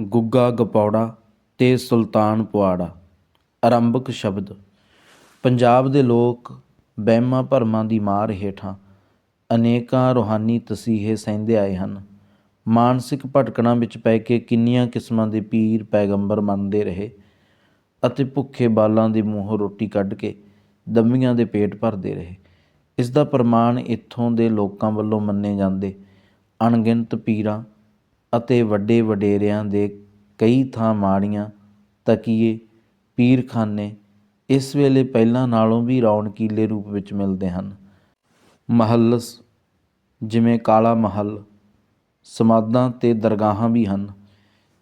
ਗੁੱਗਾ ਗਪੌੜਾ ਤੇ ਸੁਲਤਾਨ ਪੁਆੜਾ। ਆਰੰਭਕ ਸ਼ਬਦ। ਪੰਜਾਬ ਦੇ ਲੋਕ ਵਹਿਮਾਂ ਭਰਮਾਂ ਦੀ ਮਾਰ ਹੇਠਾਂ ਅਨੇਕਾਂ ਰੂਹਾਨੀ ਤਸੀਹੇ ਸਹਿੰਦੇ ਆਏ ਹਨ। ਮਾਨਸਿਕ ਭਟਕਣਾ ਵਿੱਚ ਪੈ ਕੇ ਕਿੰਨੀਆਂ ਕਿਸਮਾਂ ਦੇ ਪੀਰ ਪੈਗੰਬਰ ਮੰਨਦੇ ਰਹੇ ਅਤੇ ਭੁੱਖੇ ਬਾਲਾਂ ਦੇ ਮੂੰਹੋਂ ਰੋਟੀ ਕੱਢ ਕੇ ਦੰਮੀਆਂ ਦੇ ਪੇਟ ਭਰਦੇ ਰਹੇ। ਇਸ ਦਾ ਪ੍ਰਮਾਣ ਇੱਥੋਂ ਦੇ ਲੋਕਾਂ ਵੱਲੋਂ ਮੰਨੇ ਜਾਂਦੇ ਅਣਗਿਣਤ ਪੀਰਾਂ ਅਤੇ ਵੱਡੇ ਵਡੇਰਿਆਂ ਦੇ ਕਈ ਥਾਂ ਮਾੜੀਆਂ ਤਕੀਏ, ਪੀਰਖਾਨੇ ਇਸ ਵੇਲੇ ਪਹਿਲਾਂ ਨਾਲੋਂ ਵੀ ਰੌਣਕੀਲੇ ਰੂਪ ਵਿੱਚ ਮਿਲਦੇ ਹਨ। ਮਹੱਲਸ ਜਿਵੇਂ ਕਾਲਾ ਮਹੱਲ, ਸਮਾਧਾਂ ਤੇ ਦਰਗਾਹਾਂ ਵੀ ਹਨ,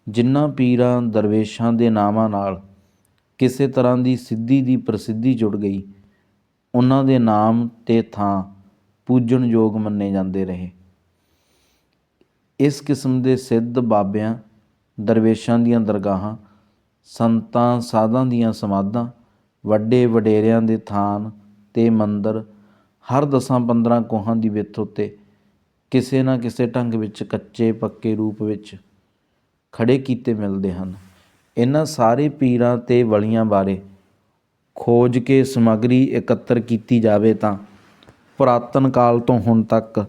ਜਿਨ੍ਹਾਂ ਪੀਰਾਂ ਦਰਵੇਸ਼ਾਂ ਦੇ ਨਾਮਾਂ ਨਾਲ ਕਿਸੇ ਤਰ੍ਹਾਂ ਦੀ ਸਿੱਧੀ ਦੀ ਪ੍ਰਸਿੱਧੀ ਜੁੜ ਗਈ, ਉਹਨਾਂ ਦੇ ਨਾਮ ਤੇ ਥਾਂ ਪੂਜਣਯੋਗ ਮੰਨੇ ਜਾਂਦੇ ਰਹੇ। ਇਸ ਕਿਸਮ ਦੇ ਸਿੱਧ ਬਾਬਿਆਂ, ਦਰਵੇਸ਼ਾਂ ਦੀਆਂ ਦਰਗਾਹਾਂ, ਸੰਤਾਂ, ਸਾਧਾਂ ਦੀਆਂ ਸਮਾਧਾਂ, ਵੱਡੇ ਵਡੇਰਿਆਂ ਦੇ ਥਾਨ ਤੇ ਮੰਦਰ, ਹਰ ਦਸਾਂ 15 ਕੋਹਾਂ ਦੀ ਵਿੱਥ ਉੱਤੇ ਕਿਸੇ ਨਾ ਕਿਸੇ ਢੰਗ ਵਿੱਚ ਕੱਚੇ ਪੱਕੇ ਰੂਪ ਵਿੱਚ ਖੜੇ ਕੀਤੇ ਮਿਲਦੇ ਹਨ। ਇਹਨਾਂ ਸਾਰੇ ਪੀਰਾਂ ਤੇ ਵਲੀਆਂ ਬਾਰੇ ਖੋਜ ਕੇ ਸਮੱਗਰੀ ਇਕੱਤਰ ਕੀਤੀ ਜਾਵੇ ਤਾਂ ਪੁਰਾਤਨ ਕਾਲ ਤੋਂ ਹੁਣ ਤੱਕ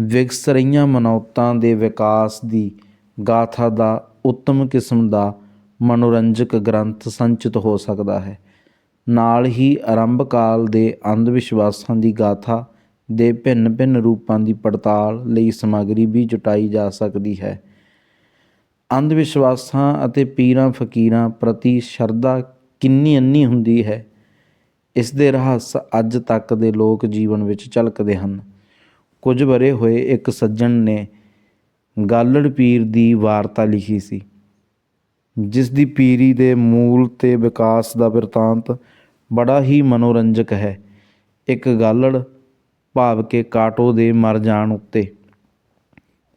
ਵਿਕਸ ਰਹੀਆਂ ਮਨੌਤਾਂ ਦੇ ਵਿਕਾਸ ਦੀ ਗਾਥਾ ਦਾ ਉੱਤਮ ਕਿਸਮ ਦਾ ਮਨੋਰੰਜਕ ਗ੍ਰੰਥ ਸੰਚਿਤ ਹੋ ਸਕਦਾ ਹੈ। ਨਾਲ ਹੀ ਆਰੰਭ ਕਾਲ ਦੇ ਅੰਧ ਵਿਸ਼ਵਾਸਾਂ ਦੀ ਗਾਥਾ ਦੇ ਭਿੰਨ ਭਿੰਨ ਰੂਪਾਂ ਦੀ ਪੜਤਾਲ ਲਈ ਸਮੱਗਰੀ ਵੀ ਜੁਟਾਈ ਜਾ ਸਕਦੀ ਹੈ। ਅੰਧ ਵਿਸ਼ਵਾਸਾਂ ਅਤੇ ਪੀਰਾਂ ਫਕੀਰਾਂ ਪ੍ਰਤੀ ਸ਼ਰਧਾ ਕਿੰਨੀ ਅੰਨੀ ਹੁੰਦੀ ਹੈ? ਇਸ ਦੇ ਰਹੱਸ ਅੱਜ ਤੱਕ ਦੇ ਲੋਕ ਜੀਵਨ ਵਿੱਚ ਝਲਕਦੇ ਹਨ। ਕੁਝ ਬਰੇ ਹੋਏ ਇੱਕ ਸੱਜਣ ਨੇ ਗਾਲੜ ਪੀਰ ਦੀ ਵਾਰਤਾ ਲਿਖੀ ਸੀ, ਜਿਸ ਦੀ ਪੀਰੀ ਦੇ ਮੂਲ ਤੇ ਵਿਕਾਸ ਦਾ ਬਿਰਤਾਂਤ ਬੜਾ ਹੀ ਮਨੋਰੰਜਕ ਹੈ। ਇੱਕ ਗਾਲੜ ਭਾਵ ਕੇ ਕਾਟੋ ਦੇ ਮਰ ਜਾਣ ਉੱਤੇ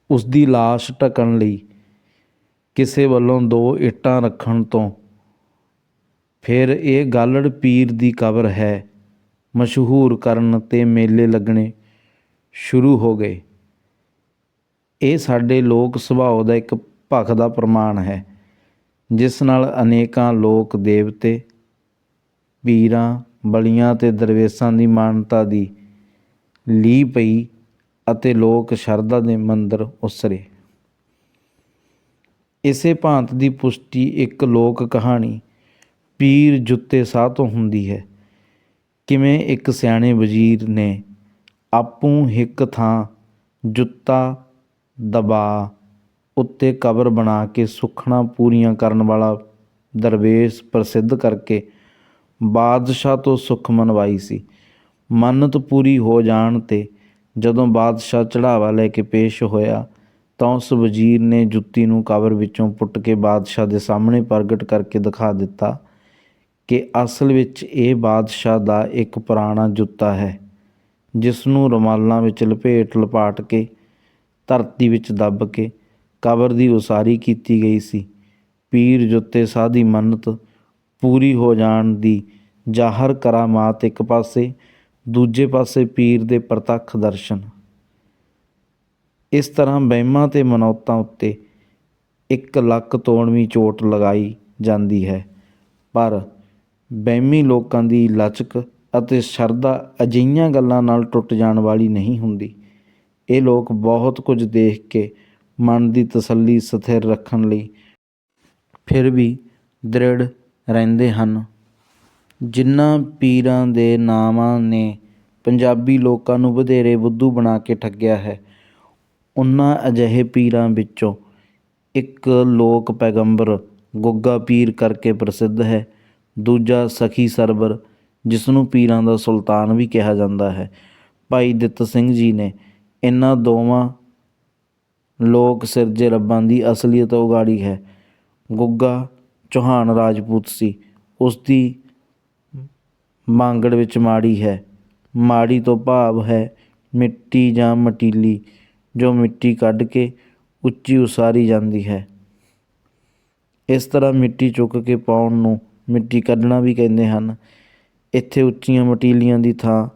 ਉਸ ਦੀ লাশ ਢਕਣ ਲਈ ਕਿਸੇ ਵੱਲੋਂ ਦੋ ਇੱਟਾਂ ਰੱਖਣ ਤੋਂ ਫਿਰ ਇਹ ਗਾਲੜ ਪੀਰ ਦੀ ਕਬਰ ਹੈ, ਮਸ਼ਹੂਰ ਕਰਨ ਤੇ ਮੇਲੇ ਲੱਗਣੇ ਸ਼ੁਰੂ ਹੋ ਗਏ। ਇਹ ਸਾਡੇ ਲੋਕ ਸੁਭਾਅ ਦਾ ਇੱਕ ਭਖ ਦਾ ਪ੍ਰਮਾਣ ਹੈ, ਜਿਸ ਨਾਲ ਅਨੇਕਾਂ ਲੋਕ ਦੇਵਤੇ, ਪੀਰਾਂ, ਬਲੀਆਂ ਤੇ ਦਰਵੇਸ਼ਾਂ ਦੀ ਮਾਨਤਾ ਦੀ ਲੀ ਪਈ ਅਤੇ ਲੋਕ ਸ਼ਰਧਾ ਦੇ ਮੰਦਰ ਉਸਰੇ। ਇਸੇ ਭਾਂਤ ਦੀ ਪੁਸ਼ਟੀ ਇੱਕ ਲੋਕ ਕਹਾਣੀ ਪੀਰ ਜੁੱਤੇ ਸਾਹ ਤੋਂ ਹੁੰਦੀ ਹੈ, ਕਿਵੇਂ ਇੱਕ ਸਿਆਣੇ ਵਜ਼ੀਰ ਨੇ ਆਪੂ ਹਿੱਕ ਥਾਂ ਜੁੱਤਾ ਦਬਾ ਉੱਤੇ ਕਬਰ ਬਣਾ ਕੇ ਸੁੱਖਣਾ ਪੂਰੀਆਂ ਕਰਨ ਵਾਲਾ ਦਰਵੇਸ਼ ਪ੍ਰਸਿੱਧ ਕਰਕੇ ਬਾਦਸ਼ਾਹ ਤੋਂ ਸੁੱਖ ਮਨਵਾਈ ਸੀ। ਮੰਨਤ ਪੂਰੀ ਹੋ ਜਾਣ ਤੇ ਜਦੋਂ ਬਾਦਸ਼ਾਹ ਚੜਾਵਾ ਲੈ ਕੇ ਪੇਸ਼ ਹੋਇਆ ਤਾਂ ਉਸ ਵਜ਼ੀਰ ਨੇ ਜੁੱਤੀ ਨੂੰ ਕਬਰ ਵਿੱਚੋਂ ਪੁੱਟ ਕੇ ਬਾਦਸ਼ਾਹ ਦੇ ਸਾਹਮਣੇ ਪ੍ਰਗਟ ਕਰਕੇ ਦਿਖਾ ਦਿੱਤਾ ਕਿ ਅਸਲ ਵਿੱਚ ਇਹ ਬਾਦਸ਼ਾਹ ਦਾ ਇੱਕ ਪੁਰਾਣਾ ਜੁੱਤਾ ਹੈ। ਜਿਸ ਨੂੰ ਰੁਮਾਲਾਂ ਵਿੱਚ ਲਪੇਟ ਲਪਾਟ ਕੇ, ਧਰਤੀ ਵਿੱਚ ਦੱਬ ਕੇ ਕਬਰ ਦੀ ਉਸਾਰੀ ਕੀਤੀ ਗਈ ਸੀ। ਪੀਰ ਜੁੱਤੇ ਸਾਹ ਦੀ ਮੰਨਤ ਪੂਰੀ ਹੋ ਜਾਣ ਦੀ ਜ਼ਾਹਰ ਕਰਾਮਾਤ ਇੱਕ ਪਾਸੇ, ਦੂਜੇ ਪਾਸੇ ਪੀਰ ਦੇ ਪ੍ਰਤੱਖ ਦਰਸ਼ਨ। ਇਸ ਤਰ੍ਹਾਂ ਵਹਿਮਾਂ ਤੇ ਮਨੌਤਾਂ ਉੱਤੇ ਇੱਕ ਲੱਕ ਤੋੜਵੀਂ ਚੋਟ ਲਗਾਈ ਜਾਂਦੀ ਹੈ। ਪਰ ਵਹਿਮੀ ਲੋਕਾਂ ਦੀ ਲਚਕ ਅਤੇ ਸ਼ਰਧਾ ਅਜਿਹੀਆਂ ਗੱਲਾਂ ਨਾਲ ਟੁੱਟ ਜਾਣ ਵਾਲੀ ਨਹੀਂ ਹੁੰਦੀ। ਇਹ ਲੋਕ ਬਹੁਤ ਕੁਝ ਦੇਖ ਕੇ ਮਨ ਦੀ ਤਸੱਲੀ ਸਥਿਰ ਰੱਖਣ ਲਈ ਫਿਰ ਵੀ ਦ੍ਰਿੜ ਰਹਿੰਦੇ ਹਨ। ਜਿਨ੍ਹਾਂ ਪੀਰਾਂ ਦੇ ਨਾਮਾਂ ਨੇ ਪੰਜਾਬੀ ਲੋਕਾਂ ਨੂੰ ਵਧੇਰੇ ਬੁੱਧੂ ਬਣਾ ਕੇ ਠੱਗਿਆ ਹੈ ਉਹਨਾਂ ਅਜਿਹੇ ਪੀਰਾਂ ਵਿੱਚੋਂ ਇੱਕ ਲੋਕ ਪੈਗੰਬਰ ਗੁੱਗਾ ਪੀਰ ਕਰਕੇ ਪ੍ਰਸਿੱਧ ਹੈ, ਦੂਜਾ ਸਖੀ ਸਰਬਰ ਜਿਸ ਨੂੰ ਪੀਰਾਂ ਦਾ ਸੁਲਤਾਨ ਵੀ ਕਿਹਾ ਜਾਂਦਾ ਹੈ। ਭਾਈ ਦਿੱਤ ਸਿੰਘ ਜੀ ਨੇ ਇਹਨਾਂ ਦੋਵਾਂ ਲੋਕ ਸਿਰਜੇ ਰੱਬਾਂ ਦੀ ਅਸਲੀਅਤ ਉਗਾੜੀ ਹੈ। ਗੁੱਗਾ ਚੌਹਾਨ ਰਾਜਪੂਤ ਸੀ। ਉਸ ਦੀ ਮਾਂਗੜ ਵਿੱਚ ਮਾੜੀ ਹੈ। ਮਾੜੀ ਤੋਂ ਭਾਵ ਹੈ ਮਿੱਟੀ ਜਾਂ ਮਟੀਲੀ, ਜੋ ਮਿੱਟੀ ਕੱਢ ਕੇ ਉੱਚੀ ਉਸਾਰੀ ਜਾਂਦੀ ਹੈ। ਇਸ ਤਰ੍ਹਾਂ ਮਿੱਟੀ ਚੁੱਕ ਕੇ ਪਾਉਣ ਨੂੰ ਮਿੱਟੀ ਕੱਢਣਾ ਵੀ ਕਹਿੰਦੇ ਹਨ। ਇੱਥੇ ਉੱਚੀਆਂ ਮਟੀਲੀਆਂ ਦੀ ਥਾਂ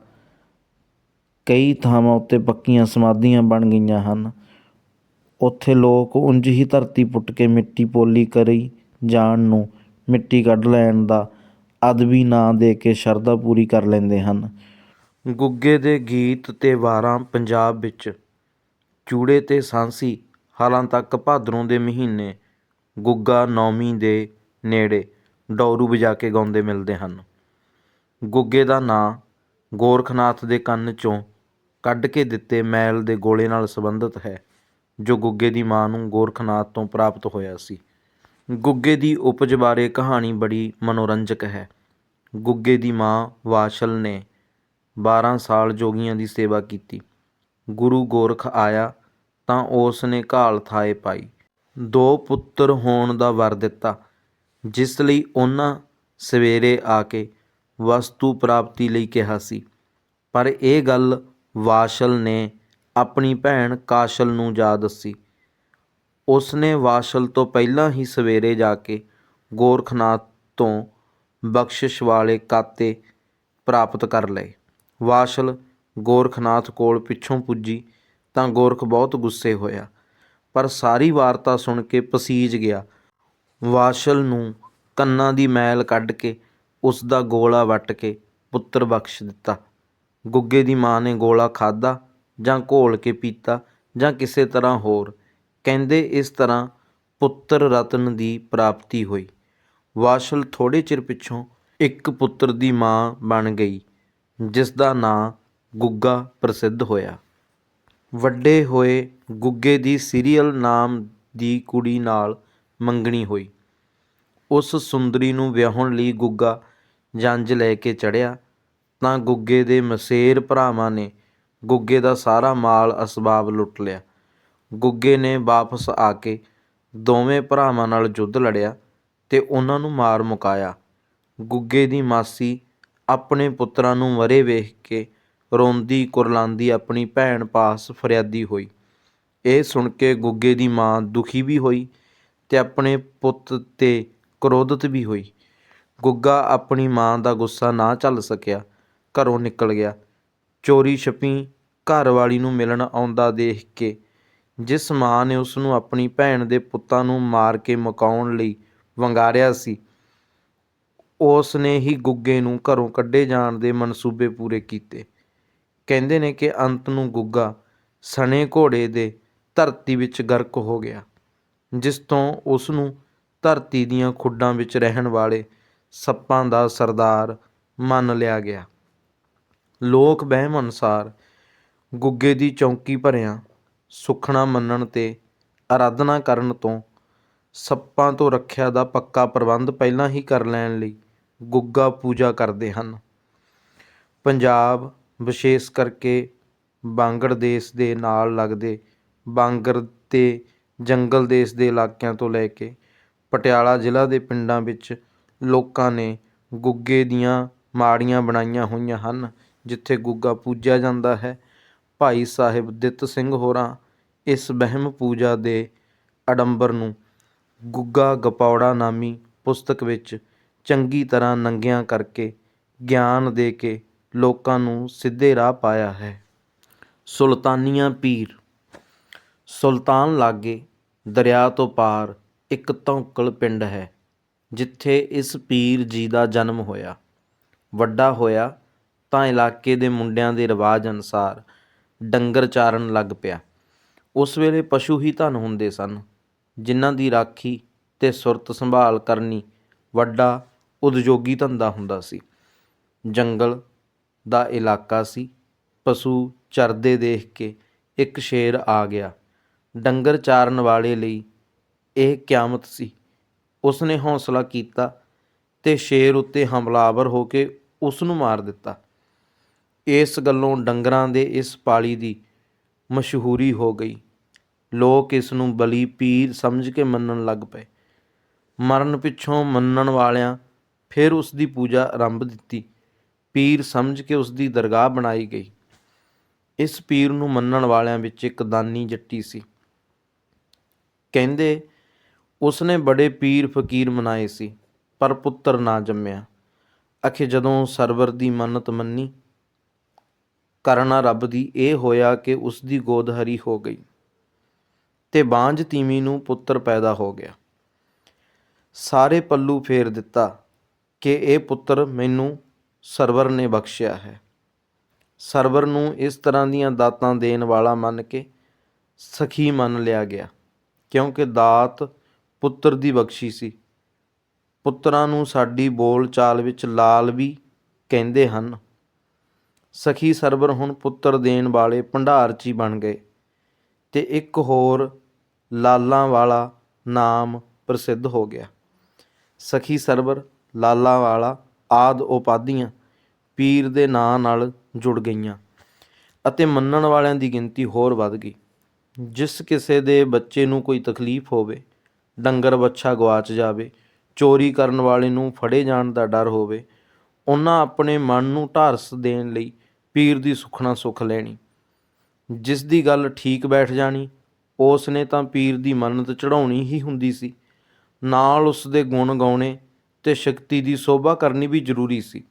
ਕਈ ਥਾਵਾਂ ਉੱਤੇ ਪੱਕੀਆਂ ਸਮਾਧੀਆਂ ਬਣ ਗਈਆਂ ਹਨ। ਉੱਥੇ ਲੋਕ ਉਂਝ ਹੀ ਧਰਤੀ ਪੁੱਟ ਕੇ ਮਿੱਟੀ ਪੋਲੀ ਕਰੀ ਜਾਣ ਨੂੰ ਮਿੱਟੀ ਕੱਢ ਲੈਣ ਦਾ ਅਦਬੀ ਨਾਂ ਦੇ ਕੇ ਸ਼ਰਧਾ ਪੂਰੀ ਕਰ ਲੈਂਦੇ ਹਨ। ਗੁੱਗੇ ਦੇ ਗੀਤ ਤੇ ਵਾਰਾਂ ਪੰਜਾਬ ਵਿੱਚ, ਚੂੜੇ ਤੇ ਸਾਂਸੀ, ਹਾਲਾਂ ਤੱਕ ਭਾਦਰੋਂ ਦੇ ਮਹੀਨੇ, ਗੁੱਗਾ ਨੌਮੀ ਦੇ ਨੇੜੇ, ਡੌਰੂ ਵਜਾ ਕੇ ਗਾਉਂਦੇ ਮਿਲਦੇ ਹਨ। ਗੁੱਗੇ ਦਾ ਨਾਂ ਗੋਰਖਨਾਥ ਦੇ ਕੰਨ ਚੋਂ ਕੱਢ ਕੇ ਦਿੱਤੇ ਮੈਲ ਦੇ ਗੋਲੇ ਨਾਲ ਸੰਬੰਧਿਤ ਹੈ, ਜੋ ਗੁੱਗੇ ਦੀ ਮਾਂ ਨੂੰ ਗੋਰਖਨਾਥ ਤੋਂ ਪ੍ਰਾਪਤ ਹੋਇਆ ਸੀ। ਗੁੱਗੇ ਦੀ ਉਪਜ ਬਾਰੇ ਕਹਾਣੀ ਬੜੀ ਮਨੋਰੰਜਕ ਹੈ। ਗੁੱਗੇ ਦੀ ਮਾਂ ਵਾਸ਼ਲ ਨੇ 12 ਸਾਲ ਜੋਗੀਆਂ ਦੀ ਸੇਵਾ ਕੀਤੀ। ਗੁਰੂ ਗੋਰਖ ਆਇਆ ਤਾਂ ਉਸ ਨੇ ਘਾਲ ਥਾਏ ਪਾਈ। ਦੋ ਪੁੱਤਰ ਹੋਣ ਦਾ ਵਰ ਦਿੱਤਾ, ਜਿਸ ਲਈ ਉਹਨਾਂ ਸਵੇਰੇ ਆ ਕੇ ਵਸਤੂ ਪ੍ਰਾਪਤੀ ਲਈ ਕਿਹਾ ਸੀ। ਪਰ ਇਹ ਗੱਲ ਵਾਸ਼ਲ ਨੇ ਆਪਣੀ ਭੈਣ ਕਾਸ਼ਲ ਨੂੰ ਜਾ ਦੱਸੀ। ਉਸ ਨੇ ਵਾਸ਼ਲ ਤੋਂ ਪਹਿਲਾਂ ਹੀ ਸਵੇਰੇ ਜਾ ਕੇ ਗੋਰਖਨਾਥ ਤੋਂ ਬਖਸ਼ਿਸ਼ ਵਾਲੇ ਕਾਤੇ ਪ੍ਰਾਪਤ ਕਰ ਲਏ। ਵਾਸ਼ਲ ਗੋਰਖਨਾਥ ਕੋਲ ਪਿੱਛੋਂ ਪੁੱਜੀ ਤਾਂ ਗੋਰਖ ਬਹੁਤ ਗੁੱਸੇ ਹੋਇਆ। ਪਰ ਸਾਰੀ ਵਾਰਤਾ ਸੁਣ ਕੇ ਪਸੀਜ ਗਿਆ। ਵਾਸ਼ਲ ਨੂੰ ਕੰਨਾਂ ਦੀ ਮੈਲ ਕੱਢ ਕੇ ਉਸ ਦਾ ਗੋਲਾ ਵੱਟ ਕੇ ਪੁੱਤਰ ਬਖਸ਼ ਦਿੱਤਾ। ਗੁੱਗੇ ਦੀ ਮਾਂ ਨੇ ਗੋਲਾ ਖਾਦਾ ਜਾਂ ਘੋਲ ਕੇ ਪੀਤਾ ਜਾਂ ਕਿਸੇ ਤਰ੍ਹਾਂ ਹੋਰ, ਕਹਿੰਦੇ ਇਸ ਤਰ੍ਹਾਂ ਪੁੱਤਰ ਰਤਨ ਦੀ ਪ੍ਰਾਪਤੀ ਹੋਈ। ਵਾਸ਼ਲ ਥੋੜੇ ਚਿਰ ਪਿੱਛੋਂ ਇੱਕ ਪੁੱਤਰ ਦੀ ਮਾਂ ਬਣ ਗਈ ਜਿਸ ਦਾ ਨਾਂ ਗੁੱਗਾ ਪ੍ਰਸਿੱਧ ਹੋਇਆ। ਵੱਡੇ ਹੋਏ ਗੁੱਗੇ ਦੀ ਸੀਰੀਅਲ ਨਾਮ ਦੀ ਕੁੜੀ ਨਾਲ ਮੰਗਣੀ ਹੋਈ। ਉਸ ਸੁੰਦਰੀ ਨੂੰ ਵਿਆਹਣ ਲਈ ਗੁੱਗਾ ਜੰਜ ਲੈ ਕੇ ਚੜ੍ਹਿਆ, ਤਾਂ ਗੁੱਗੇ ਦੇ ਮਸੇਰ ਭਰਾਵਾਂ ਨੇ ਗੁੱਗੇ ਦਾ ਸਾਰਾ ਮਾਲ ਅਸਬਾਬ ਲੁੱਟ ਲਿਆ। ਗੁੱਗੇ ਨੇ ਵਾਪਸ ਆ ਕੇ ਦੋਵੇਂ ਭਰਾਵਾਂ ਨਾਲ ਯੁੱਧ ਲੜਿਆ ਤੇ ਉਹਨਾਂ ਨੂੰ ਮਾਰ ਮੁਕਾਇਆ। ਗੁੱਗੇ ਦੀ ਮਾਸੀ ਆਪਣੇ ਪੁੱਤਰਾਂ ਨੂੰ ਮਰੇ ਵੇਖ ਕੇ ਰੋਂਦੀ ਕੁਰਲਾਂਦੀ ਆਪਣੀ ਭੈਣ ਪਾਸ ਫਰਿਆਦੀ ਹੋਈ। ਇਹ ਸੁਣ ਕੇ ਗੁੱਗੇ ਦੀ ਮਾਂ ਦੁਖੀ ਵੀ ਹੋਈ ਤੇ ਆਪਣੇ ਪੁੱਤ ਤੇ ਕ੍ਰੋਧਿਤ ਵੀ ਹੋਈ। ਗੁੱਗਾ ਆਪਣੀ ਮਾਂ ਦਾ ਗੁੱਸਾ ਨਾ ਝੱਲ ਸਕਿਆ, ਘਰੋਂ ਨਿਕਲ ਗਿਆ। ਚੋਰੀ ਛਪੀ ਘਰਵਾਲੀ ਨੂੰ ਮਿਲਣ ਆਉਂਦਾ ਦੇਖ ਕੇ, ਜਿਸ ਮਾਂ ਨੇ ਉਸ ਨੂੰ ਆਪਣੀ ਭੈਣ ਦੇ ਪੁੱਤਾਂ ਨੂੰ ਮਾਰ ਕੇ ਮੁਕਾਉਣ ਲਈ ਵੰਗਾਰਿਆ ਸੀ, ਉਸ ਨੇ ਹੀ ਗੁੱਗੇ ਨੂੰ ਘਰੋਂ ਕੱਢੇ ਜਾਣ ਦੇ ਮਨਸੂਬੇ ਪੂਰੇ ਕੀਤੇ। ਕਹਿੰਦੇ ਨੇ ਕਿ ਅੰਤ ਨੂੰ ਗੁੱਗਾ ਸਣੇ ਘੋੜੇ ਦੇ ਧਰਤੀ ਵਿੱਚ ਗਰਕ ਹੋ ਗਿਆ, ਜਿਸ ਤੋਂ ਉਸ ਨੂੰ ਧਰਤੀ ਦੀਆਂ ਖੁੱਡਾਂ ਵਿੱਚ ਰਹਿਣ ਵਾਲੇ ਸੱਪਾਂ ਦਾ ਸਰਦਾਰ ਮੰਨ ਲਿਆ ਗਿਆ। ਲੋਕ ਵਹਿਮ ਅਨੁਸਾਰ ਗੁੱਗੇ ਦੀ ਚੌਂਕੀ ਭਰਿਆ ਸੁਖਣਾ ਮੰਨਣ ਤੇ ਆਰਾਧਨਾ ਕਰਨ ਤੋਂ ਸੱਪਾਂ ਤੋਂ ਰੱਖਿਆ ਦਾ ਪੱਕਾ ਪ੍ਰਬੰਧ ਪਹਿਲਾਂ ਹੀ ਕਰ ਲੈਣ ਲਈ ਗੁੱਗਾ ਪੂਜਾ ਕਰਦੇ ਹਨ। ਪੰਜਾਬ ਵਿਸ਼ੇਸ਼ ਕਰਕੇ ਬਾਂਗੜ ਦੇਸ਼ ਦੇ ਨਾਲ ਲੱਗਦੇ ਬਾਂਗਰ ਤੇ ਜੰਗਲ ਦੇਸ਼ ਦੇ ਇਲਾਕਿਆਂ ਤੋਂ ਲੈ ਕੇ ਪਟਿਆਲਾ ਜ਼ਿਲ੍ਹਾ ਦੇ ਪਿੰਡਾਂ ਵਿੱਚ ਲੋਕਾਂ ਨੇ ਗੁੱਗੇ ਦੀਆਂ ਮਾੜੀਆਂ ਬਣਾਈਆਂ ਹੋਈਆਂ ਹਨ, ਜਿੱਥੇ ਗੁੱਗਾ ਪੂਜਿਆ ਜਾਂਦਾ ਹੈ। ਭਾਈ ਸਾਹਿਬ ਦਿੱਤ ਸਿੰਘ ਹੋਰਾਂ ਇਸ ਵਹਿਮ ਪੂਜਾ ਦੇ ਅਡੰਬਰ ਨੂੰ ਗੁੱਗਾ ਗਪੌੜਾ ਨਾਮੀ ਪੁਸਤਕ ਵਿੱਚ ਚੰਗੀ ਤਰ੍ਹਾਂ ਨੰਗਿਆਂ ਕਰਕੇ ਗਿਆਨ ਦੇ ਕੇ ਲੋਕਾਂ ਨੂੰ ਸਿੱਧੇ ਰਾਹ ਪਾਇਆ ਹੈ। ਸੁਲਤਾਨੀਆਂ ਪੀਰ। ਸੁਲਤਾਨ ਲਾਗੇ ਦਰਿਆ ਤੋਂ ਪਾਰ ਇੱਕ ਧੌਂਕਲ ਪਿੰਡ ਹੈ। ਜਿੱਥੇ ਇਸ ਪੀਰ ਜੀ ਦਾ ਜਨਮ ਹੋਇਆ। ਵੱਡਾ ਹੋਇਆ ਤਾਂ ਇਲਾਕੇ ਦੇ ਮੁੰਡਿਆਂ ਦੇ ਰਿਵਾਜ ਅਨੁਸਾਰ ਡੰਗਰ ਚਾਰਨ ਲੱਗ ਪਿਆ। ਉਸ ਵੇਲੇ ਪਸ਼ੂ ਹੀ ਧਨ ਹੁੰਦੇ ਸਨ, ਜਿਨ੍ਹਾਂ ਦੀ ਰਾਖੀ ਤੇ ਸੁਰਤ ਸੰਭਾਲ ਕਰਨੀ ਵੱਡਾ ਉਦਯੋਗੀ ਧੰਦਾ ਹੁੰਦਾ ਸੀ। ਜੰਗਲ ਦਾ ਇਲਾਕਾ ਸੀ, ਪਸ਼ੂ ਚਰਦੇ ਦੇਖ ਕੇ ਇੱਕ ਸ਼ੇਰ ਆ ਗਿਆ। ਡੰਗਰ ਚਾਰਨ ਵਾਲੇ ਲਈ ਇਹ ਕਿਆਮਤ ਸੀ। ਉਸ ਨੇ ਹੌਸਲਾ ਕੀਤਾ ਤੇ ਸ਼ੇਰ ਉੱਤੇ ਹਮਲਾਵਰ ਹੋ ਕੇ ਉਸ ਨੂੰ ਮਾਰ ਦਿੱਤਾ। ਇਸ ਗੱਲੋਂ ਡੰਗਰਾਂ ਦੇ ਇਸ ਪਾਲੀ ਦੀ ਮਸ਼ਹੂਰੀ ਹੋ ਗਈ। ਲੋਕ ਇਸ ਨੂੰ ਬਲੀ ਪੀਰ ਸਮਝ ਕੇ ਮੰਨਣ ਲੱਗ ਪਏ। ਮਰਨ ਪਿੱਛੋਂ ਮੰਨਣ ਵਾਲਿਆਂ ਫਿਰ ਉਸ ਦੀ ਪੂਜਾ ਆਰੰਭ ਦਿੱਤੀ। ਪੀਰ ਸਮਝ ਕੇ ਉਸ ਦੀ ਦਰਗਾਹ ਬਣਾਈ ਗਈ। ਇਸ ਪੀਰ ਨੂੰ ਮੰਨਣ ਵਾਲਿਆਂ ਵਿੱਚ ਇੱਕ ਦਾਨੀ ਜੱਟੀ ਸੀ। ਕਹਿੰਦੇ ਉਸਨੇ ਬੜੇ ਪੀਰ ਫਕੀਰ ਮਨਾਏ ਸੀ, ਪਰ ਪੁੱਤਰ ਨਾ ਜੰਮਿਆ। ਅਖੇ ਜਦੋਂ ਸਰਵਰ ਦੀ ਮੰਨਤ ਮੰਨੀ ਕਰਨਾ ਰੱਬ ਦੀ ਇਹ ਹੋਇਆ ਕਿ ਉਸ ਦੀ ਗੋਦ ਹਰੀ ਹੋ ਗਈ ਤੇ ਬਾਂਝ ਤੀਵੀਂ ਨੂੰ ਪੁੱਤਰ ਪੈਦਾ ਹੋ ਗਿਆ। ਸਾਰੇ ਪੱਲੂ ਫੇਰ ਦਿੱਤਾ ਕਿ ਇਹ ਪੁੱਤਰ ਮੈਨੂੰ ਸਰਵਰ ਨੇ ਬਖਸ਼ਿਆ ਹੈ। ਸਰਵਰ ਨੂੰ ਇਸ ਤਰ੍ਹਾਂ ਦੀਆਂ ਦਾਤਾਂ ਦੇਣ ਵਾਲਾ ਮੰਨ ਕੇ ਸਖੀ ਮੰਨ ਲਿਆ ਗਿਆ, ਕਿਉਂਕਿ ਦਾਤ ਪੁੱਤਰ ਦੀ ਬਖਸ਼ੀ ਸੀ। ਪੁੱਤਰਾਂ ਨੂੰ ਸਾਡੀ ਬੋਲ ਚਾਲ ਵਿੱਚ ਲਾਲ ਵੀ ਕਹਿੰਦੇ ਹਨ। ਸਖੀ ਸਰਵਰ ਹੁਣ ਪੁੱਤਰ ਦੇਣ ਵਾਲੇ ਭੰਡਾਰਚੀ ਬਣ ਗਏ ਤੇ ਇੱਕ ਹੋਰ ਲਾਲਾਂ ਵਾਲਾ ਨਾਮ ਪ੍ਰਸਿੱਧ ਹੋ ਗਿਆ। ਸਖੀ ਸਰਵਰ ਲਾਲਾਂ ਵਾਲਾ ਆਦ ਉਪਾਧੀਆਂ ਪੀਰ ਦੇ ਨਾਂ ਨਾਲ ਜੁੜ ਗਈਆਂ ਅਤੇ ਮੰਨਣ ਵਾਲਿਆਂ ਦੀ ਗਿਣਤੀ ਹੋਰ ਵੱਧ ਗਈ। ਜਿਸ ਕਿਸੇ ਦੇ ਬੱਚੇ ਨੂੰ ਕੋਈ ਤਕਲੀਫ ਹੋਵੇ ਡੰਗਰ ਵੱਛਾ ਗਵਾਚ ਜਾਵੇ, ਚੋਰੀ ਕਰਨ ਵਾਲੇ ਨੂੰ ਫੜੇ ਜਾਣ ਦਾ ਡਰ ਹੋਵੇ, ਉਹਨਾਂ ਆਪਣੇ ਮਨ ਨੂੰ ਢਾਰਸ ਦੇਣ ਲਈ ਪੀਰ ਦੀ ਸੁਖਣਾ ਸੁਖ ਲੈਣੀ। ਜਿਸ ਦੀ ਗੱਲ ਠੀਕ ਬੈਠ ਜਾਣੀ, ਉਸ ਨੇ ਤਾਂ ਪੀਰ ਦੀ ਮੰਨਤ ਚੜਾਉਣੀ ਹੀ ਹੁੰਦੀ ਸੀ। ਨਾਲ ਉਸ ਦੇ ਗੁਣ ਗਾਉਣੇ ਤੇ ਸ਼ਕਤੀ ਦੀ ਸੋਭਾ ਕਰਨੀ ਵੀ ਜ਼ਰੂਰੀ ਸੀ।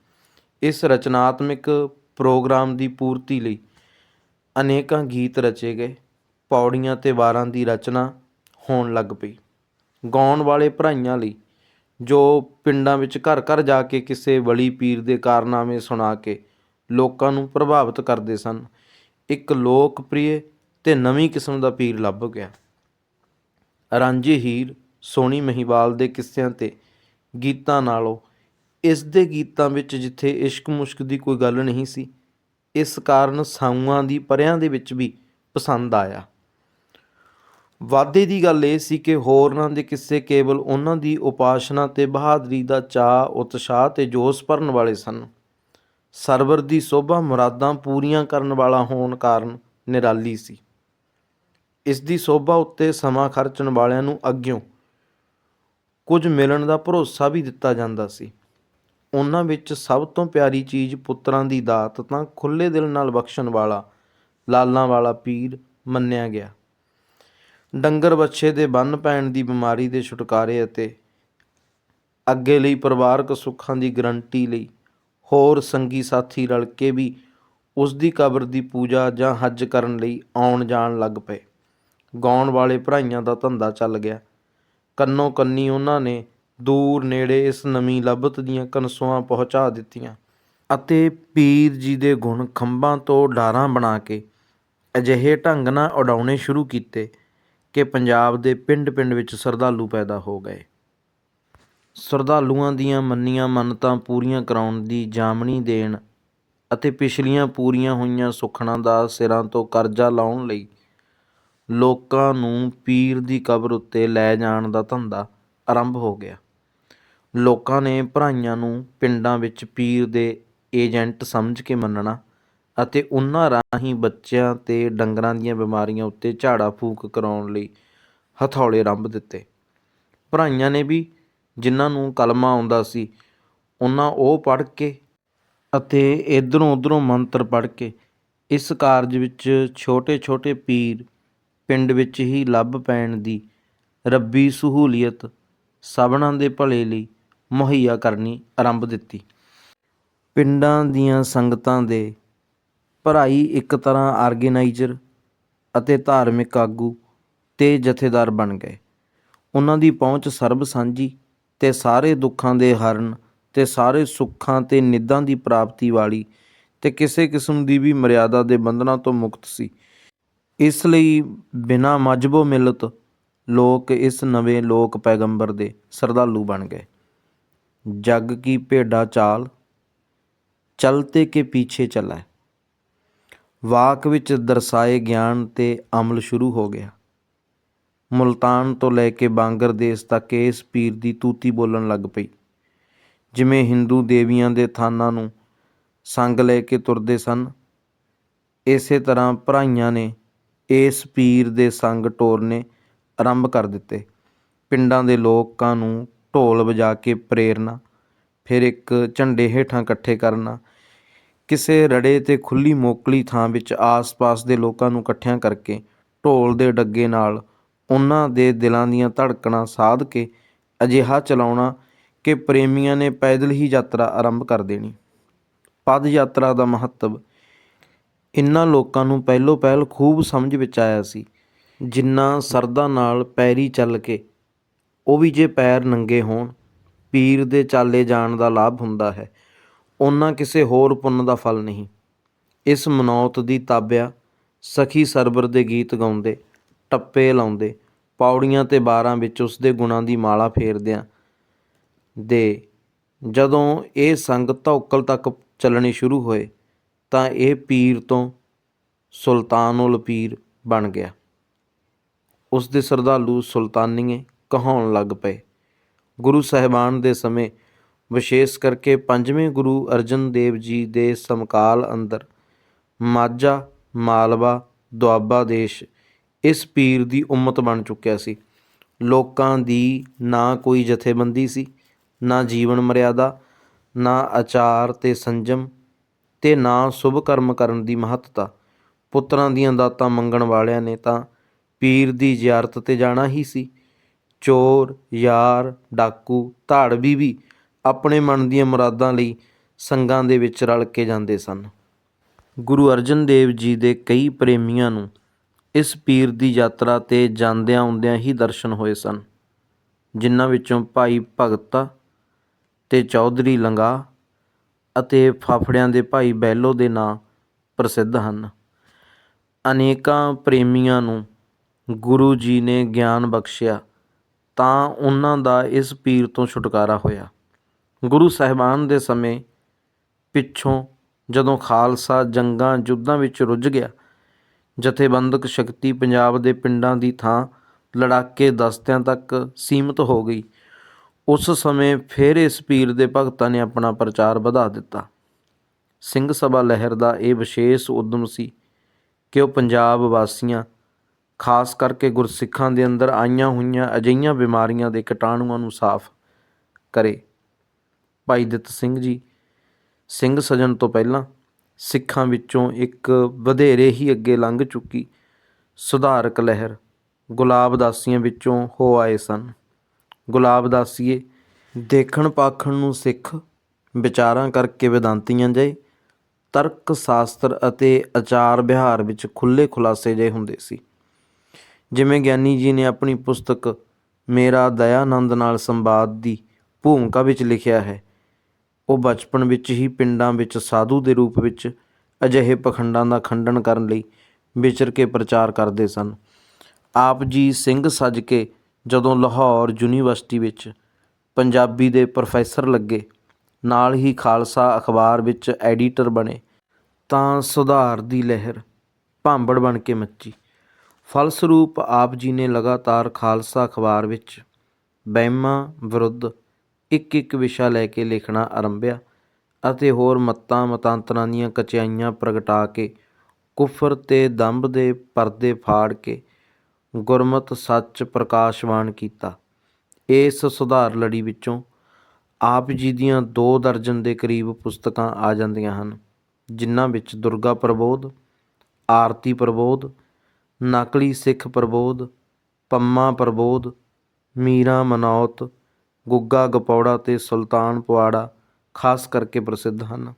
ਇਸ ਰਚਨਾਤਮਿਕ ਪ੍ਰੋਗਰਾਮ ਦੀ ਪੂਰਤੀ ਲਈ ਅਨੇਕਾਂ ਗੀਤ ਰਚੇ ਗਏ, ਪੌੜੀਆਂ ਤੇ ਵਾਰਾਂ ਦੀ ਰਚਨਾ ਹੋਣ ਲੱਗ ਪਈ। ਗਾਉਣ ਵਾਲੇ ਭਰਾਈਆਂ ਲਈ, ਜੋ ਪਿੰਡਾਂ ਵਿੱਚ ਘਰ ਘਰ ਜਾ ਕੇ ਕਿਸੇ ਬਲੀ ਪੀਰ ਦੇ ਕਾਰਨਾਮੇ ਸੁਣਾ ਕੇ ਲੋਕਾਂ ਨੂੰ ਪ੍ਰਭਾਵਿਤ ਕਰਦੇ ਸਨ, ਇੱਕ ਲੋਕਪ੍ਰਿਯ ਤੇ ਨਵੀਂ ਕਿਸਮ ਦਾ ਪੀਰ ਲੱਭ ਗਿਆ। ਰਾਂਝੇ ਹੀਰ ਸੋਹਣੀ ਮਹੀਵਾਲ ਦੇ ਕਿੱਸਿਆਂ ਤੇ ਗੀਤਾਂ ਨਾਲੋਂ ਇਸ ਦੇ ਗੀਤਾਂ ਵਿੱਚ ਜਿੱਥੇ ਇਸ਼ਕ ਮੁਸ਼ਕ ਦੀ ਕੋਈ ਗੱਲ ਨਹੀਂ ਸੀ, ਇਸ ਕਾਰਨ ਸਾਊਆਂ ਦੀ ਪਰਿਆਂ ਦੇ ਵਿੱਚ ਵੀ ਪਸੰਦ ਆਇਆ। ਵਾਧੇ ਦੀ ਗੱਲ ਇਹ ਸੀ ਕਿ ਹੋਰਨਾਂ ਦੇ ਕਿੱਸੇ ਕੇਵਲ ਉਹਨਾਂ ਦੀ ਉਪਾਸ਼ਨਾ ਤੇ ਬਹਾਦਰੀ ਦਾ ਚਾਅ, ਉਤਸ਼ਾਹ ਤੇ ਜੋਸ਼ ਭਰਨ ਵਾਲੇ ਸਨ। ਸਰਵਰ ਦੀ ਸੋਭਾ ਮੁਰਾਦਾਂ ਪੂਰੀਆਂ ਕਰਨ ਵਾਲਾ ਹੋਣ ਕਾਰਨ ਨਿਰਾਲੀ ਸੀ। ਇਸ ਦੀ ਸੋਭਾ ਉੱਤੇ ਸਮਾਂ ਖਰਚਣ ਵਾਲਿਆਂ ਨੂੰ ਅੱਗਿਓਂ ਕੁਝ ਮਿਲਣ ਦਾ ਭਰੋਸਾ ਵੀ ਦਿੱਤਾ ਜਾਂਦਾ ਸੀ। ਉਹਨਾਂ ਵਿੱਚ ਸਭ ਤੋਂ ਪਿਆਰੀ ਚੀਜ਼ ਪੁੱਤਰਾਂ ਦੀ ਦਾਤ ਤਾਂ ਖੁੱਲੇ ਦਿਲ ਨਾਲ ਬਖਸ਼ਣ ਵਾਲਾ, ਲਾਲਾਂ ਵਾਲਾ ਪੀਰ ਮੰਨਿਆ ਗਿਆ। ਡੰਗਰ ਬੱਛੇ ਦੇ ਬੰਨ ਪੈਣ ਦੀ ਬਿਮਾਰੀ ਦੇ ਛੁਟਕਾਰੇ ਅਤੇ ਅੱਗੇ ਲਈ ਪਰਿਵਾਰਕ ਸੁੱਖਾਂ ਦੀ ਗਰੰਟੀ ਲਈ ਹੋਰ ਸੰਗੀ ਸਾਥੀ ਰਲ ਕੇ ਵੀ ਉਸ ਦੀ ਕਬਰ ਦੀ ਪੂਜਾ ਜਾਂ ਹੱਜ ਕਰਨ ਲਈ ਆਉਣ ਜਾਣ ਲੱਗ ਪਏ। ਗਾਉਣ ਵਾਲੇ ਭਰਾਈਆਂ ਦਾ ਧੰਦਾ ਚੱਲ ਗਿਆ। ਕੰਨੋ ਕੰਨੀ ਉਹਨਾਂ ਨੇ ਦੂਰ ਨੇੜੇ ਇਸ ਨਵੀਂ ਲੱਭਤ ਦੀਆਂ ਕਨਸੂਆਂ ਪਹੁੰਚਾ ਦਿੱਤੀਆਂ ਅਤੇ ਪੀਰ ਜੀ ਦੇ ਗੁਣ ਖੰਭਾਂ ਤੋਂ ਡਾਰਾਂ ਬਣਾ ਕੇ ਅਜਿਹੇ ਢੰਗ ਨਾਲ ਉਡਾਉਣੇ ਸ਼ੁਰੂ ਕੀਤੇ। ਕਿ ਪੰਜਾਬ ਦੇ ਪਿੰਡ-ਪਿੰਡ ਵਿੱਚ ਸਰਧਾਲੂ ਪੈਦਾ ਹੋ ਗਏ। ਸਰਧਾਲੂਆਂ ਦੀਆਂ ਮੰਨੀਆਂ ਮੰਨਤਾਂ ਪੂਰੀਆਂ ਕਰਾਉਣ ਦੀ ਜਾਮਣੀ ਦੇਣ ਅਤੇ ਪਿਛਲੀਆਂ ਪੂਰੀਆਂ ਹੋਈਆਂ ਸੁਖਣਾ ਦਾ ਸਿਰਾਂ ਤੋਂ ਕਰਜ਼ਾ ਲਾਉਣ ਲਈ ਲੋਕਾਂ ਨੂੰ ਪੀਰ ਦੀ ਕਬਰ ਉੱਤੇ ਲੈ ਜਾਣ ਦਾ ਧੰਦਾ ਆਰੰਭ ਹੋ ਗਿਆ। ਲੋਕਾਂ ਨੇ ਭਰਾਈਆਂ ਨੂੰ ਪਿੰਡਾਂ ਵਿੱਚ ਪੀਰ ਦੇ ਏਜੰਟ ਸਮਝ ਕੇ ਮੰਨਣਾ ਅਤੇ ਉਹਨਾਂ ਰਾਹੀਂ ਬੱਚਿਆਂ ਤੇ ਡੰਗਰਾਂ ਦੀਆਂ ਬਿਮਾਰੀਆਂ ਉੱਤੇ ਝਾੜਾ ਫੂਕ ਕਰਾਉਣ ਲਈ ਹਥੌਲੇ ਆਰੰਭ ਦਿੱਤੇ। ਭਰਾਈਆਂ ਨੇ ਵੀ ਜਿਨ੍ਹਾਂ ਨੂੰ ਕਲਮਾ ਆਉਂਦਾ ਸੀ, ਉਹਨਾਂ ਉਹ ਪੜ੍ਹ ਕੇ ਅਤੇ ਇਧਰੋਂ ਉਧਰੋਂ ਮੰਤਰ ਪੜ੍ਹ ਕੇ ਇਸ ਕਾਰਜ ਵਿੱਚ ਛੋਟੇ-ਛੋਟੇ ਪੀਰ ਪਿੰਡ ਵਿੱਚ ਹੀ ਲੱਭ ਪੈਣ ਦੀ ਰੱਬੀ ਸਹੂਲੀਅਤ ਸਭਨਾਂ ਦੇ ਭਲੇ ਲਈ ਮੁਹੱਈਆ ਕਰਨੀ ਆਰੰਭ ਦਿੱਤੀ। ਪਿੰਡਾਂ ਦੀਆਂ ਸੰਗਤਾਂ ਦੇ ਭਰਾਈ ਇੱਕ ਤਰ੍ਹਾਂ ਆਰਗੇਨਾਈਜ਼ਰ ਅਤੇ ਧਾਰਮਿਕ ਆਗੂ ਅਤੇ ਜਥੇਦਾਰ ਬਣ ਗਏ। ਉਹਨਾਂ ਦੀ ਪਹੁੰਚ ਸਰਬ ਸਾਂਝੀ ਅਤੇ ਸਾਰੇ ਦੁੱਖਾਂ ਦੇ ਹਰਨ ਅਤੇ ਸਾਰੇ ਸੁੱਖਾਂ ਅਤੇ ਨਿੱਧਾਂ ਦੀ ਪ੍ਰਾਪਤੀ ਵਾਲੀ ਅਤੇ ਕਿਸੇ ਕਿਸਮ ਦੀ ਵੀ ਮਰਿਆਦਾ ਦੇ ਬੰਧਨਾਂ ਤੋਂ ਮੁਕਤ ਸੀ। ਇਸ ਲਈ ਬਿਨਾਂ ਮਜਬੋ ਮਿਲਤ ਲੋਕ ਇਸ ਨਵੇਂ ਲੋਕ ਪੈਗੰਬਰ ਦੇ ਸਰਦਾਲੂ ਬਣ ਗਏ। ਜਗ ਕੀ ਭੇਡਾ ਚਾਲ ਚਲਤੇ ਕੇ ਪਿੱਛੇ ਚਲਾ। ਵਾਕ ਵਿੱਚ ਦਰਸਾਏ ਗਿਆਨ ਤੇ ਅਮਲ ਸ਼ੁਰੂ ਹੋ ਗਿਆ। ਮੁਲਤਾਨ ਤੋਂ ਲੈ ਕੇ ਬਾਂਗਰ ਦੇਸ਼ ਤੱਕ ਇਸ ਪੀਰ ਦੀ ਤੂਤੀ ਬੋਲਣ ਲੱਗ ਪਈ। ਜਿਵੇਂ ਹਿੰਦੂ ਦੇਵੀਆਂ ਦੇ ਥਾਨਾਂ ਨੂੰ ਸੰਗ ਲੈ ਕੇ ਤੁਰਦੇ ਸਨ, ਇਸੇ ਤਰ੍ਹਾਂ ਭਰਾਈਆਂ ਨੇ ਇਸ ਪੀਰ ਦੇ ਸੰਗ ਟੋਰਨੇ ਆਰੰਭ ਕਰ ਦਿੱਤੇ। ਪਿੰਡਾਂ ਦੇ ਲੋਕਾਂ ਨੂੰ ਢੋਲ ਵਜਾ ਕੇ ਪ੍ਰੇਰਨਾ, ਫਿਰ ਇੱਕ ਝੰਡੇ ਹੇਠਾਂ ਇਕੱਠੇ ਕਰਨਾ ਕਿਸੇ ਰੜੇ ਅਤੇ ਖੁੱਲ੍ਹੀ ਮੋਕਲੀ ਥਾਂ ਵਿੱਚ ਆਸ-ਪਾਸ ਦੇ ਲੋਕਾਂ ਨੂੰ ਇਕੱਠਿਆਂ ਕਰਕੇ ਢੋਲ ਦੇ ਡੱਗੇ ਨਾਲ ਉਹਨਾਂ ਦੇ ਦਿਲਾਂ ਦੀਆਂ ਧੜਕਣਾਂ ਸਾਧ ਕੇ ਅਜਿਹਾ ਚਲਾਉਣਾ ਕਿ ਪ੍ਰੇਮੀਆਂ ਨੇ ਪੈਦਲ ਹੀ ਯਾਤਰਾ ਆਰੰਭ ਕਰ ਦੇਣੀ। ਪਦ ਯਾਤਰਾ ਦਾ ਮਹੱਤਵ ਇਨ੍ਹਾਂ ਲੋਕਾਂ ਨੂੰ ਪਹਿਲੋਂ ਪਹਿਲ ਖੂਬ ਸਮਝ ਵਿੱਚ ਆਇਆ ਸੀ, ਜਿੰਨਾ ਸਰਦਾ ਨਾਲ ਪੈਰੀ ਚੱਲ ਕੇ ਉਹ ਵੀ ਜੇ ਪੈਰ ਨੰਗੇ ਹੋਣ, ਪੀਰ ਦੇ ਚਾਲੇ ਜਾਣ ਦਾ ਲਾਭ ਹੁੰਦਾ ਹੈ। ਉਹਨਾਂ ਕਿਸੇ ਹੋਰ ਪੁੰਨ ਦਾ ਫਲ ਨਹੀਂ। ਇਸ ਮਨੌਤ ਦੀ ਤਾਬਿਆ ਸਖੀ ਸਰਬਰ ਦੇ ਗੀਤ ਗਾਉਂਦੇ, ਟੱਪੇ ਲਾਉਂਦੇ, ਪੌੜੀਆਂ ਤੇ ਬਾਰਾਂ ਵਿੱਚ ਉਸ ਦੇ ਗੁਣਾਂ ਦੀ ਮਾਲਾ ਫੇਰਦਿਆਂ ਦੇ ਜਦੋਂ ਇਹ ਸੰਗ ਧੌਕਲ ਤੱਕ ਚੱਲਣੇ ਸ਼ੁਰੂ ਹੋਏ, ਤਾਂ ਇਹ ਪੀਰ ਤੋਂ ਸੁਲਤਾਨੁਲ ਪੀਰ ਬਣ ਗਿਆ। ਉਸ ਦੇ ਸਰਦਾਲੂ ਸੁਲਤਾਨੀਏ ਕਹਾਉਣ ਲੱਗ ਪਏ। ਗੁਰੂ ਸਾਹਿਬਾਨ ਦੇ ਸਮੇਂ ਵਿਸ਼ੇਸ਼ ਕਰਕੇ ਪੰਜਵੇਂ ਗੁਰੂ ਅਰਜਨ ਦੇਵ ਜੀ ਦੇ ਸਮਕਾਲ ਅੰਦਰ, ਮਾਝਾ, ਮਾਲਵਾ, ਦੁਆਬਾ ਦੇਸ਼ ਇਸ ਪੀਰ ਦੀ ਉਮਤ ਬਣ ਚੁੱਕਿਆ ਸੀ। ਲੋਕਾਂ ਦੀ ਨਾ ਕੋਈ ਜਥੇਬੰਦੀ ਸੀ, ਨਾ ਜੀਵਨ ਮਰਿਆਦਾ, ਨਾ ਆਚਾਰ ਤੇ ਸੰਜਮ ਤੇ ਨਾ ਸ਼ੁਭ ਕਰਮ ਕਰਨ ਦੀ ਮਹੱਤਤਾ। ਪੁੱਤਰਾਂ ਦੀਆਂ ਦਾਤਾਂ ਮੰਗਣ ਵਾਲਿਆਂ ਨੇ ਤਾਂ ਪੀਰ ਦੀ ਜ਼ਿਆਰਤ ਤੇ ਜਾਣਾ ਹੀ ਸੀ। ਚੋਰ, ਯਾਰ, ਡਾਕੂ, ਧਾੜਵੀ ਵੀ ਆਪਣੇ ਮਨ ਦੀਆਂ ਮੁਰਾਦਾਂ ਲਈ ਸੰਗਾਂ ਦੇ ਵਿੱਚ ਰਲ ਕੇ ਜਾਂਦੇ ਸਨ। ਗੁਰੂ ਅਰਜਨ ਦੇਵ ਜੀ ਦੇ ਕਈ ਪ੍ਰੇਮੀਆਂ ਨੂੰ ਇਸ ਪੀਰ ਦੀ ਯਾਤਰਾ ਤੇ ਜਾਂਦਿਆਂ ਆਉਂਦਿਆਂ ਹੀ ਦਰਸ਼ਨ ਹੋਏ ਸਨ, ਜਿਨ੍ਹਾਂ ਵਿੱਚੋਂ ਭਾਈ ਭਗਤਾ ਤੇ ਚੌਧਰੀ ਲੰਗਾ ਅਤੇ ਫਾਫੜਿਆਂ ਦੇ ਭਾਈ ਬੈਲੋ ਦੇ ਨਾਂ ਪ੍ਰਸਿੱਧ ਹਨ। ਅਨੇਕਾਂ ਪ੍ਰੇਮੀਆਂ ਨੂੰ ਗੁਰੂ ਜੀ ਨੇ ਗਿਆਨ ਬਖਸ਼ਿਆ ਤਾਂ ਉਹਨਾਂ ਦਾ ਇਸ ਪੀਰ ਤੋਂ ਛੁਟਕਾਰਾ ਹੋਇਆ। ਗੁਰੂ ਸਾਹਿਬਾਨ ਦੇ ਸਮੇਂ ਪਿੱਛੋਂ ਜਦੋਂ ਖਾਲਸਾ ਜੰਗਾਂ ਯੁੱਧਾਂ ਵਿੱਚ ਰੁੱਝ ਗਿਆ, ਜਥੇਬੰਦਕ ਸ਼ਕਤੀ ਪੰਜਾਬ ਦੇ ਪਿੰਡਾਂ ਦੀ ਥਾਂ ਲੜਾਕੇ ਦਸਤਿਆਂ ਤੱਕ ਸੀਮਿਤ ਹੋ ਗਈ, ਉਸ ਸਮੇਂ ਫਿਰ ਇਸ ਪੀਰ ਦੇ ਭਗਤਾਂ ਨੇ ਆਪਣਾ ਪ੍ਰਚਾਰ ਵਧਾ ਦਿੱਤਾ। ਸਿੰਘ ਸਭਾ ਲਹਿਰ ਦਾ ਇਹ ਵਿਸ਼ੇਸ਼ ਉਦਮ ਸੀ ਕਿ ਉਹ ਪੰਜਾਬ ਵਾਸੀਆਂ, ਖਾਸ ਕਰਕੇ ਗੁਰਸਿੱਖਾਂ ਦੇ ਅੰਦਰ ਆਈਆਂ ਹੋਈਆਂ ਅਜਿਹੀਆਂ ਬਿਮਾਰੀਆਂ ਦੇ ਕੀਟਾਣੂਆਂ ਨੂੰ ਸਾਫ਼ ਕਰੇ। ਭਾਈ ਦਿੱਤ ਸਿੰਘ ਜੀ, ਸਿੰਘ ਸਜਣ ਤੋਂ ਪਹਿਲਾਂ ਸਿੱਖਾਂ ਵਿੱਚੋਂ ਇੱਕ ਵਧੇਰੇ ਹੀ ਅੱਗੇ ਲੰਘ ਚੁੱਕੀ ਸੁਧਾਰਕ ਲਹਿਰ ਗੁਲਾਬ ਦਾਸੀਆਂ ਵਿੱਚੋਂ ਹੋ ਆਏ ਸਨ। ਗੁਲਾਬ ਦਾਸੀਏ, ਦੇਖਣ ਪਾਖਣ ਨੂੰ ਸਿੱਖ, ਵਿਚਾਰਾਂ ਕਰਕੇ ਵਿਦਾਂਤੀਆਂ ਜੇ ਤਰਕ ਸ਼ਾਸਤਰ ਅਤੇ ਆਚਾਰ ਵਿਹਾਰ ਵਿੱਚ ਖੁੱਲੇ ਖੁਲਾਸੇ ਜੇ ਹੁੰਦੇ ਸੀ। ਜਿਵੇਂ ਗਿਆਨੀ ਜੀ ਨੇ ਆਪਣੀ ਪੁਸਤਕ, ਮੇਰਾ ਦਇਆਨੰਦ ਨਾਲ ਸੰਵਾਦ ਦੀ ਭੂਮਿਕਾ ਵਿੱਚ ਲਿਖਿਆ ਹੈ ਉਹ ਬਚਪਨ ਵਿੱਚ ਹੀ ਪਿੰਡਾਂ ਵਿੱਚ ਸਾਧੂ ਦੇ ਰੂਪ ਵਿੱਚ ਅਜਿਹੇ ਪਖੰਡਾਂ ਦਾ ਖੰਡਨ ਕਰਨ ਲਈ ਵਿਚਰ ਕੇ ਪ੍ਰਚਾਰ ਕਰਦੇ ਸਨ। ਆਪ ਜੀ ਸਿੰਘ ਸੱਜ ਕੇ ਜਦੋਂ ਲਾਹੌਰ ਯੂਨੀਵਰਸਿਟੀ ਵਿੱਚ ਪੰਜਾਬੀ ਦੇ ਪ੍ਰੋਫੈਸਰ ਲੱਗੇ, ਨਾਲ ਹੀ ਖਾਲਸਾ ਅਖਬਾਰ ਵਿੱਚ ਐਡੀਟਰ ਬਣੇ, ਤਾਂ ਸੁਧਾਰ ਦੀ ਲਹਿਰ ਭਾਂਬੜ ਬਣ ਕੇ ਮੱਚੀ। ਫਲਸਰੂਪ ਆਪ ਜੀ ਨੇ ਲਗਾਤਾਰ ਖਾਲਸਾ ਅਖਬਾਰ ਵਿੱਚ ਬਹਿਮਾਂ ਵਿਰੁੱਧ ਇੱਕ ਇੱਕ ਵਿਸ਼ਾ ਲੈ ਕੇ ਲਿਖਣਾ ਆਰੰਭਿਆ ਅਤੇ ਹੋਰ ਮੱਤਾਂ ਮਤਾਂਤਰਾਂ ਦੀਆਂ ਕਚਿਆਈਆਂ ਪ੍ਰਗਟਾ ਕੇ ਕੁਫਰ ਤੇ ਦੰਭ ਦੇ ਪਰਦੇ ਫਾੜ ਕੇ ਗੁਰਮਤ ਸੱਚ ਪ੍ਰਕਾਸ਼ਵਾਨ ਕੀਤਾ। ਇਸ ਸੁਧਾਰ ਲੜੀ ਵਿੱਚੋਂ ਆਪ ਜੀ ਦੀਆਂ ਦੋ ਦਰਜਨ ਦੇ ਕਰੀਬ ਪੁਸਤਕਾਂ ਆ ਜਾਂਦੀਆਂ ਹਨ, ਜਿਨ੍ਹਾਂ ਵਿੱਚ ਦੁਰਗਾ ਪ੍ਰਬੋਧ, ਆਰਤੀ ਪ੍ਰਬੋਧ, ਨਕਲੀ ਸਿੱਖ ਪ੍ਰਬੋਧ, ਪੰਮਾ ਪ੍ਰਬੋਧ, ਮੀਰਾ ਮਨੌਤ ਗੁੱਗਾ, ਗਪੌੜਾ ਤੇ ਸੁਲਤਾਨ ਪੁਆੜਾ ਖਾਸ ਕਰਕੇ ਪ੍ਰਸਿੱਧ ਹਨ।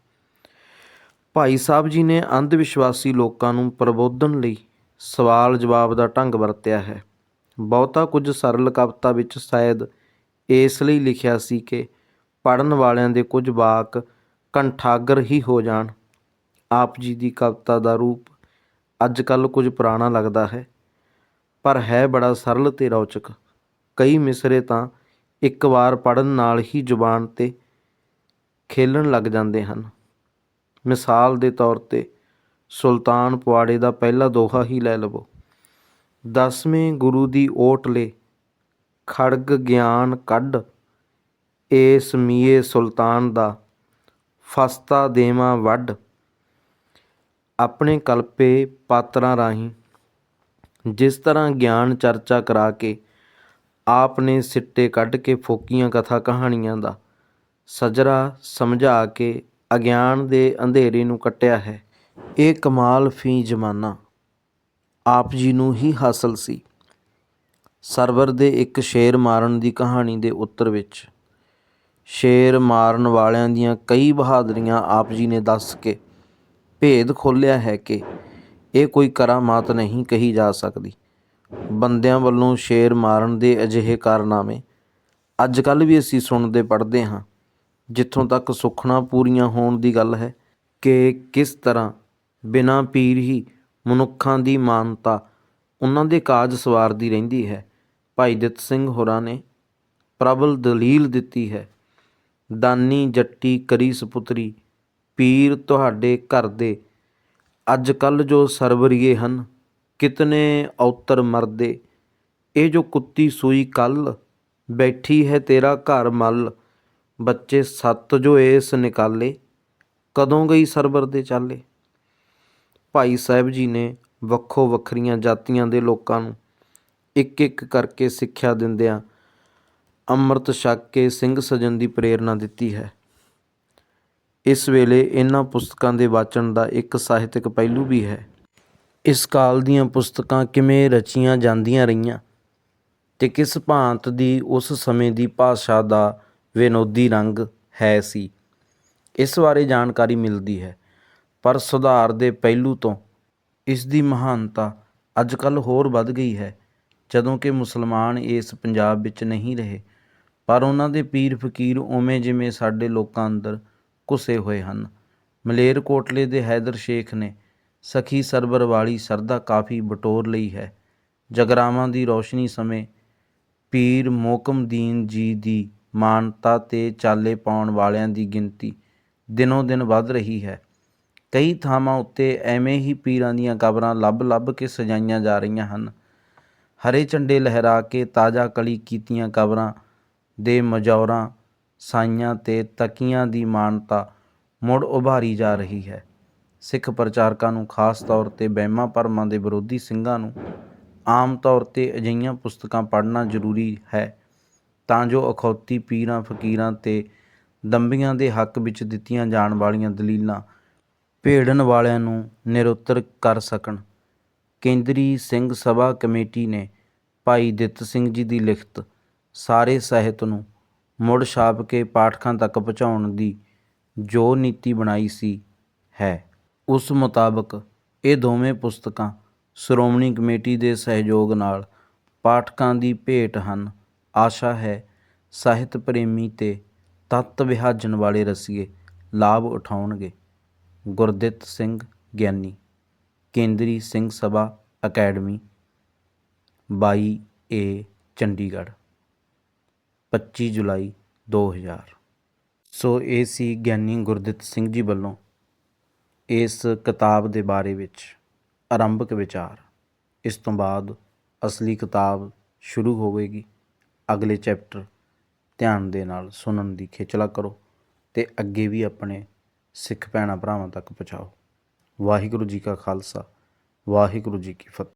ਭਾਈ ਸਾਹਿਬ ਜੀ ਨੇ ਅੰਧ ਵਿਸ਼ਵਾਸੀ ਲੋਕਾਂ ਨੂੰ ਪ੍ਰਬੋਧਨ ਲਈ ਸਵਾਲ ਜਵਾਬ ਦਾ ਢੰਗ ਵਰਤਿਆ ਹੈ। ਬਹੁਤਾ ਕੁਝ ਸਰਲ ਕਵਿਤਾ ਵਿੱਚ ਸ਼ਾਇਦ ਇਸ ਲਈ ਲਿਖਿਆ ਸੀ ਕਿ ਪੜਨ ਵਾਲਿਆਂ ਦੇ ਕੁਝ ਵਾਕ ਕੰਠਾਗਰ ਹੀ ਹੋ ਜਾਣ। ਆਪ ਜੀ ਦੀ ਕਵਿਤਾ ਦਾ ਰੂਪ ਅੱਜ ਕੱਲ ਕੁਝ ਪੁਰਾਣਾ ਲੱਗਦਾ ਹੈ, ਪਰ ਹੈ ਬੜਾ ਸਰਲ ਤੇ ਰੌਚਕ। ਕਈ ਮਿਸਰੇ ਤਾਂ ਇੱਕ ਵਾਰ ਪੜਨ ਨਾਲ ਹੀ ਜ਼ੁਬਾਨ ਤੇ ਖੇਲਣ ਲੱਗ ਜਾਂਦੇ ਹਨ। ਮਿਸਾਲ ਦੇ ਤੌਰ ਤੇ ਸੁਲਤਾਨ ਪੁਆੜੇ ਦਾ ਪਹਿਲਾ ਦੋਹਾ ਹੀ ਲੈ ਲਵੋ। ਦਸਵੇਂ ਗੁਰੂ ਦੀ ਓਟ ਲੈ ਖੜਗ ਗਿਆਨ ਕੱਢ ਏਸ ਮੀਏ ਸੁਲਤਾਨ ਦਾ ਫਸਤਾ ਦੇਵਾਂ ਵੱਡ ਆਪਣੇ ਕਲਪੇ ਪਾਤਰਾਂ ਰਾਹੀਂ ਜਿਸ ਤਰ੍ਹਾਂ ਗਿਆਨ ਚਰਚਾ ਕਰਾ ਕੇ ਆਪ ਨੇ ਸਿੱਟੇ ਕੱਢ ਕੇ ਫੋਕੀਆਂ ਕਥਾ ਕਹਾਣੀਆਂ ਦਾ ਸਜਰਾ ਸਮਝਾ ਕੇ ਅਗਿਆਨ ਦੇ ਅੰਧੇਰੇ ਨੂੰ ਕੱਟਿਆ ਹੈ। ਇਹ ਕਮਾਲ ਫੀ ਜ਼ਮਾਨਾ ਆਪ ਜੀ ਨੂੰ ਹੀ ਹਾਸਲ ਸੀ। ਸਰਵਰ ਦੇ ਇੱਕ ਸ਼ੇਰ ਮਾਰਨ ਦੀ ਕਹਾਣੀ ਦੇ ਉੱਤਰ ਵਿੱਚ ਸ਼ੇਰ ਮਾਰਨ ਵਾਲਿਆਂ ਦੀਆਂ ਕਈ ਬਹਾਦਰੀਆਂ ਆਪ ਜੀ ਨੇ ਦੱਸ ਕੇ ਭੇਦ ਖੋਲ੍ਹਿਆ ਹੈ ਕਿ ਇਹ ਕੋਈ ਕਰਾਮਾਤ ਨਹੀਂ ਕਹੀ ਜਾ ਸਕਦੀ। ਬੰਦਿਆਂ ਵੱਲੋਂ ਸ਼ੇਰ ਮਾਰਨ ਦੇ ਅਜਿਹੇ ਕਾਰਨਾਮੇ ਅੱਜ ਕੱਲ੍ਹ ਵੀ ਅਸੀਂ ਸੁਣਦੇ ਪੜ੍ਹਦੇ ਹਾਂ, ਜਿੱਥੋਂ ਤੱਕ ਸੁੱਖਣਾ ਪੂਰੀਆਂ ਹੋਣ ਦੀ ਗੱਲ ਹੈ ਕਿ ਕਿਸ ਤਰ੍ਹਾਂ ਬਿਨਾਂ ਪੀਰ ਹੀ ਮਨੁੱਖਾਂ ਦੀ ਮਾਨਤਾ ਉਹਨਾਂ ਦੇ ਕਾਜ ਸਵਾਰਦੀ ਰਹਿੰਦੀ ਹੈ। ਭਾਈ ਦਿੱਤ ਸਿੰਘ ਹੋਰਾਂ ਨੇ ਪ੍ਰਬਲ ਦਲੀਲ ਦਿੱਤੀ ਹੈ, ਦਾਨੀ ਜੱਟੀ ਕਰੀ ਸਪੁੱਤਰੀ, ਪੀਰ ਤੁਹਾਡੇ ਘਰ ਦੇ। ਅੱਜ ਕੱਲ ਜੋ ਸਰਵਰੀਏ ਹਨ ਕਿਤਨੇ ਔਤਰ ਮਰਦੇ? ਇਹ ਜੋ ਕੁੱਤੀ ਸੂਈ ਕੱਲ ਬੈਠੀ ਹੈ ਤੇਰਾ ਘਰ ਮੱਲ, ਬੱਚੇ ਸੱਤ ਜੋ ਏਸ ਨਿਕਾਲੇ, ਕਦੋਂ ਗਈ ਸਰਬਰ ਦੇ ਚਾਲੇ? ਭਾਈ ਸਾਹਿਬ ਜੀ ਨੇ ਵੱਖੋ ਵੱਖਰੀਆਂ ਜਾਤੀਆਂ ਦੇ ਲੋਕਾਂ ਨੂੰ ਇੱਕ ਇੱਕ ਕਰਕੇ ਸਿੱਖਿਆ ਦਿੰਦਿਆਂ ਅੰਮ੍ਰਿਤ ਛਕ ਕੇ ਸਿੰਘ ਸਜਣ ਦੀ ਪ੍ਰੇਰਣਾ ਦਿੱਤੀ ਹੈ। ਇਸ ਵੇਲੇ ਇਹਨਾਂ ਪੁਸਤਕਾਂ ਦੇ ਵਾਚਣ ਦਾ ਇੱਕ ਸਾਹਿਤਕ ਪਹਿਲੂ ਵੀ ਹੈ। ਇਸ ਕਾਲ ਦੀਆਂ ਪੁਸਤਕਾਂ ਕਿਵੇਂ ਰਚੀਆਂ ਜਾਂਦੀਆਂ ਰਹੀਆਂ ਤੇ ਕਿਸ ਭਾਂਤ ਦੀ ਉਸ ਸਮੇਂ ਦੀ ਭਾਸ਼ਾ ਦਾ ਵਿਨੋਦੀ ਰੰਗ ਹੈ ਸੀ? ਇਸ ਬਾਰੇ ਜਾਣਕਾਰੀ ਮਿਲਦੀ ਹੈ। ਪਰ ਸੁਧਾਰ ਦੇ ਪਹਿਲੂ ਤੋਂ ਇਸ ਦੀ ਮਹਾਨਤਾ ਅੱਜ ਕੱਲ੍ਹ ਹੋਰ ਵੱਧ ਗਈ ਹੈ। ਜਦੋਂ ਕਿ ਮੁਸਲਮਾਨ ਇਸ ਪੰਜਾਬ ਵਿੱਚ ਨਹੀਂ ਰਹੇ, ਪਰ ਉਹਨਾਂ ਦੇ ਪੀਰ ਫਕੀਰ ਉਵੇਂ ਜਿਵੇਂ ਸਾਡੇ ਲੋਕਾਂ ਅੰਦਰ ਘੁਸੇ ਹੋਏ ਹਨ। ਮਲੇਰਕੋਟਲੇ ਦੇ ਹੈਦਰ ਸ਼ੇਖ ਨੇ ਸਖੀ ਸਰਬਰ ਵਾਲੀ ਸਰਦਾ ਕਾਫੀ ਬਟੋਰ ਲਈ ਹੈ। ਜਗਰਾਵਾਂ ਦੀ ਰੌਸ਼ਨੀ ਸਮੇਂ ਪੀਰ ਮੋਕਮਦੀਨ ਜੀ ਦੀ ਮਾਨਤਾ ਤੇ ਚਾਲੇ ਪਾਉਣ ਵਾਲਿਆਂ ਦੀ ਗਿਣਤੀ ਦਿਨੋਂ ਦਿਨ ਵੱਧ ਰਹੀ ਹੈ। ਕਈ ਥਾਵਾਂ ਉੱਤੇ ਐਵੇਂ ਹੀ ਪੀਰਾਂ ਦੀਆਂ ਕਬਰਾਂ ਲੱਭ-ਲੱਭ ਕੇ ਸਜਾਈਆਂ ਜਾ ਰਹੀਆਂ ਹਨ। ਹਰੇ ਝੰਡੇ ਲਹਿਰਾ ਕੇ ਤਾਜ਼ਾ ਕਲੀ ਕੀਤੀਆਂ ਕਬਰਾਂ ਦੇ ਮਜੌਰਾਂ, ਸਾਈਆਂ ਤੇ ਤਕੀਆਂ ਦੀ ਮਾਨਤਾ ਮੁੜ ਉਭਾਰੀ ਜਾ ਰਹੀ ਹੈ। ਸਿੱਖ ਪ੍ਰਚਾਰਕਾਂ ਨੂੰ, ਖਾਸ ਤੌਰ ਤੇ ਵਹਿਮਾਂ ਭਰਮਾਂ ਦੇ ਵਿਰੋਧੀ ਸਿੰਘਾਂ ਨੂੰ, ਆਮ ਤੌਰ ਤੇ ਅਜਿਹੀਆਂ ਪੁਸਤਕਾਂ ਪੜ੍ਹਨਾ ਜ਼ਰੂਰੀ ਹੈ ਤਾਂ ਜੋ ਅਖੌਤੀ ਪੀਰਾਂ, ਫਕੀਰਾਂ ਤੇ ਦੰਬੀਆਂ ਦੇ ਹੱਕ ਵਿੱਚ ਦਿੱਤੀਆਂ ਜਾਣ ਵਾਲੀਆਂ ਦਲੀਲਾਂ ਭੇੜਨ ਵਾਲਿਆਂ ਨੂੰ ਨਿਰੁੱਤਰ ਕਰ ਸਕਣ। ਕੇਂਦਰੀ ਸਿੰਘ ਸਭਾ ਕਮੇਟੀ ਨੇ ਭਾਈ ਦਿੱਤ ਸਿੰਘ ਜੀ ਦੀ ਲਿਖਤ ਸਾਰੇ ਸਾਹਿਤ ਨੂੰ ਮੁੜ ਛਾਪ ਕੇ ਪਾਠਕਾਂ ਤੱਕ ਪਹੁੰਚਾਉਣ ਦੀ ਜੋ ਨੀਤੀ ਬਣਾਈ ਸੀ ਹੈ। ਉਸ ਮੁਤਾਬਕ ਇਹ ਦੋਵੇਂ ਪੁਸਤਕਾਂ ਸ਼੍ਰੋਮਣੀ ਕਮੇਟੀ ਦੇ ਸਹਿਯੋਗ ਨਾਲ ਪਾਠਕਾਂ ਦੀ ਭੇਟ ਹਨ। ਆਸ਼ਾ ਹੈ, ਸਾਹਿਤ ਪ੍ਰੇਮੀ ਤੇ ਤੱਤ ਵਿਹਾਜਣ ਵਾਲੇ ਰਸੀਏ ਲਾਭ ਉਠਾਉਣਗੇ। ਗੁਰਦਿੱਤ ਸਿੰਘ ਗਿਆਨੀ, ਕੇਂਦਰੀ ਸਿੰਘ ਸਭਾ ਅਕੈਡਮੀ 22 ਏ ਚੰਡੀਗੜ੍ਹ 25 ਜੁਲਾਈ 2000 ਸੋ ਇਹ ਸੀ ਗਿਆਨੀ ਗੁਰਦਿੱਤ ਸਿੰਘ ਜੀ ਵੱਲੋਂ ਇਸ ਕਿਤਾਬ ਦੇ ਬਾਰੇ ਵਿੱਚ ਆਰੰਭਕ ਵਿਚਾਰ। ਇਸ ਤੋਂ ਬਾਅਦ ਅਸਲੀ ਕਿਤਾਬ ਸ਼ੁਰੂ ਹੋਵੇਗੀ। ਅਗਲੇ ਚੈਪਟਰ ਧਿਆਨ ਦੇ ਨਾਲ ਸੁਣਨ ਦੀ ਖੇਚਲਾ ਕਰੋ ਤੇ ਅੱਗੇ ਵੀ ਆਪਣੇ ਸਿੱਖ ਭੈਣਾਂ ਭਰਾਵਾਂ ਤੱਕ ਪਹੁੰਚਾਓ। ਵਾਹਿਗੁਰੂ ਜੀ ਕਾ ਖਾਲਸਾ, ਵਾਹਿਗੁਰੂ ਜੀ ਕੀ ਫਤਿਹ।